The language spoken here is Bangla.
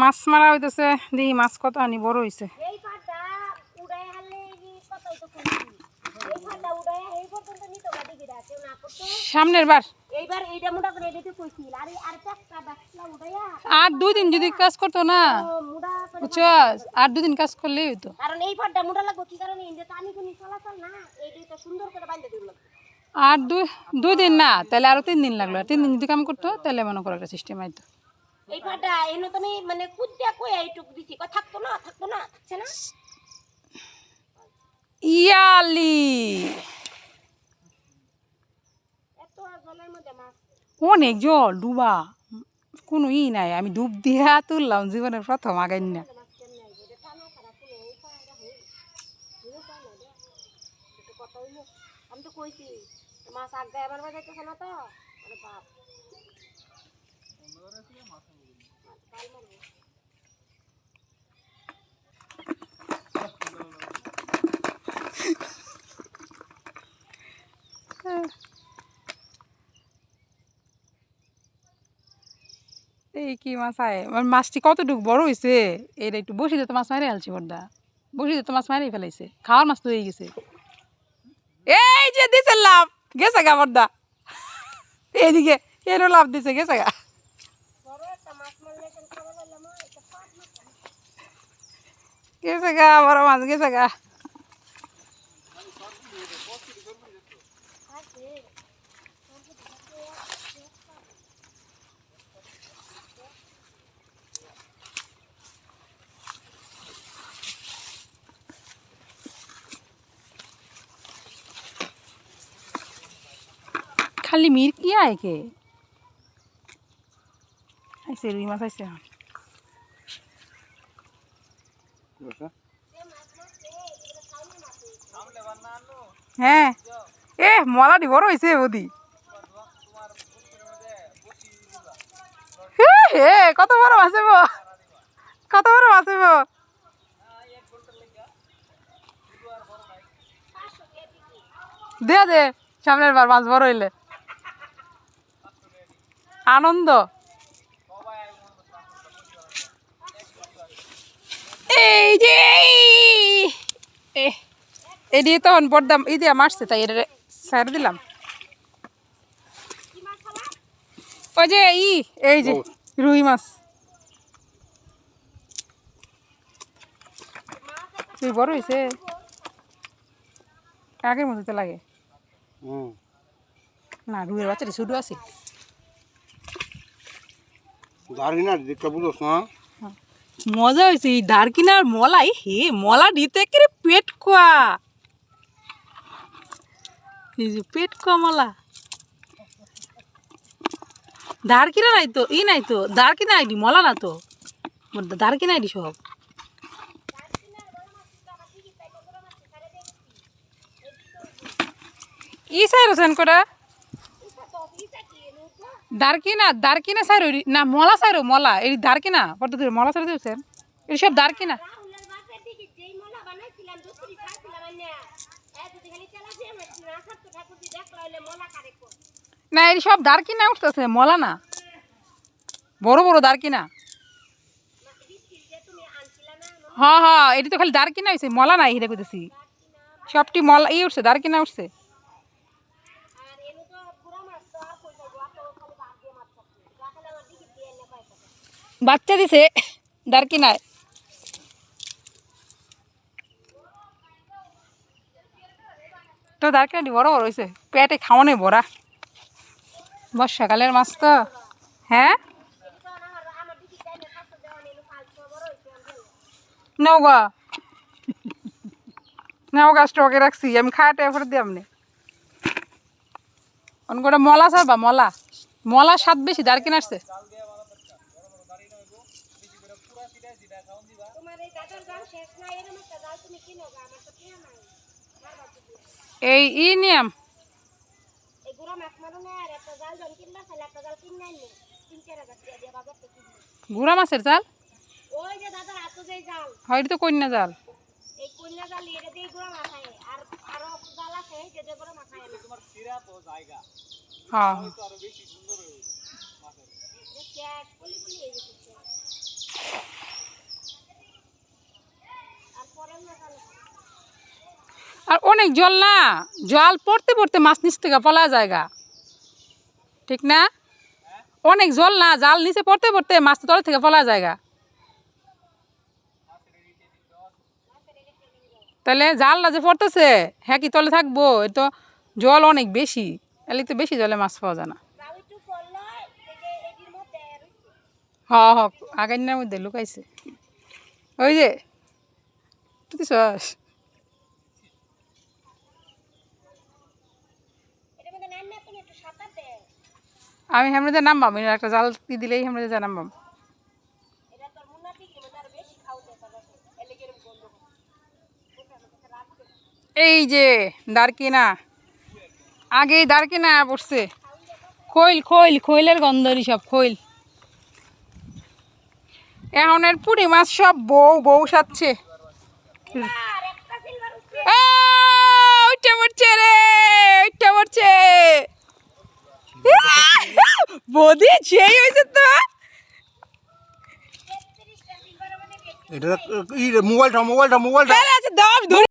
মাছ মারা হইতেছে দেখি মাছ কত আনি বড় করতো। সামনের বার। আর দুই দিন যদি কাজ করতো না বুঝছ? আর দুদিন কাজ করলেই হইতো। কারণ এই পাটটা মুড়া লাগবো কি কারণে? ইন্দে টানি কুনি চলাচল না এইটাই তো সুন্দর করে বাঁধতে দিল আর দুই দুই দিন না তাহলে আরও তিন দিন লাগল। তিন দিন যদি কাম করতো তাহলে মনে করো একটা সিস্টেম আইতো। এই এনে তুমি মানে কুদ্দা কই এইটুক দিছি। কই থাকতো না থাকতো না থাকছে না? ইয়ালি। এত জলের মধ্যে মাছ। অনেক জল ডুবা। কোনো ই নাই আমি ডুব দিয়া তুললাম জীবনের প্রথম আগাই না মাছ আমি তো কইছি আগে বাজাইতেছে না তো? বাপ। এই কি মাছ আয় আমার মাছটি কতটুকু বড় হয়েছে এটা একটু বসিতে তো মাছ মারে আলছি বড়দা। বসিতে তো মাছ মারিয়ে ফেলাইছে। খাওয়ার মাছ তো হয়ে গেছে। এই যে দিছে লাভ, গেছে গা বড়দা। এইদিকে এরও লাভ দিছে, গেছে গা। গেছে গা, বড় মাছ, গেছে গা। খালি মির কি আয় কে? আইসে রুই মাছ আইসে হ্যাঁ। এ মলাটি বড় হয়েছে বদি। হে হে কত বড় মাছ হইব কত বড় মাছ দে দে সামনের বার মাছ বড় হইলে। আনন্দ। এই যে এ এদিকে তখন বড়দাম এই দিয়ে মারছে তাই এটা সার দিলাম। ওই যে ই এই যে রুই মাছ। তুই বড় হয়েছে কাকের মতো তো লাগে। না রুইয়ের বাচ্চাটি শুধু আছে। না মজা হয়েছে, এই দারকিনার মলাই, হে, মলা দিতে একেবারে পেট খোয়া। এই যে পেট খোয়া মলা। দারকিনা নাই তো, ই নাই তো, দারকিনা আইডি, মলা না তো। দারকিনা আইডি সব। ই সাইর হোসেন করা দারকিনা দারকিনা সাইর না, মলা সাইরো, মলা এই দারকিনা পড়তে মলা সাইর দিয়েছেন এই সব দারকিনা। না এই সব দারকিনা উঠতেছে, মলা না। বড় বড় দারকিনা। হ্যাঁ হ্যাঁ এটি তো খালি দারকিনা হয়েছে মলা নাই হিরে কইতেছি সবটি মলা ই উঠছে, দারকিনা উঠছে আর এনে তো পুরা মাছ তো আর কই যাব আর তো খালি বাদ দিয়ে মাছ থাকবে যা খালি আমার দিকে দিয়ে এনে পাই থাকে বাচ্চা দিছে দারকিনায় তো দারকিনাটি বড় বড় হয়েছে পেটে খাওয়ানে ভরা বর্ষাকালের মাছ তো। হ্যাঁ? বড় নৌকা নৌকা স্টকে রাখছি। আমি খাটে করে দিই আপনি অন করে মলা সারবা মলা। মলা স্বাদ বেশি দারকিন আসছে তোমার এই দাদার গান শেষ না এরকম একটা জাল তুমি কিনো গা আমার তো কিনা নাই বারবার তো দিও। এই ই নিয়ম। গুড়া আর দিয়ে মাছের জাল? ওই যে দাদার যে জাল হয় তো কন্যা জাল। এই কন্যা জাল এটা দিয়ে গুড়া মাছ আয় আর আরও যে যে গুড়া মাছ আয় না হ্যাঁ যে ক্যাট পুলি পুলি হয়ে গেছে অনেক জল না। জল পড়তে পড়তে মাছ নিচ থেকে পলা জায়গা। ঠিক না? অনেক জল না, জাল নিচে পড়তে পড়তে মাছ তলে থেকে পলা জায়গা। তাহলে জালটা যে পড়তেছে হ্যাঁ কি তলে থাকব? এ তো জল অনেক বেশি। এলে তো বেশি জলে মাছ পাওয়া যায় না। হ হ আগান্নার মধ্যে লুকাইছে। ওই যে, তুই দিছস? এটার মধ্যে নাম না তুমি একটু সাঁতার দে আমি হেমড়ে নামবাম এর একটা জাল দিলেই হেমড়ে যা নামবাম। এই যে দারকিনা। আগেই দারকিনা পড়ছে। খৈল খৈল খৈলের গন্ধরি সব খৈল। এখনের পুরি মাছ সব বউ বউ সাচ্ছে ওইটা পড়ছে রে ওইটা পড়ছে বদি সেই হয়েছে তো এটা মোবাইলটা মোবাইলটা মোবাইলটা। দাম আচ্ছা দাও আমি ধরি।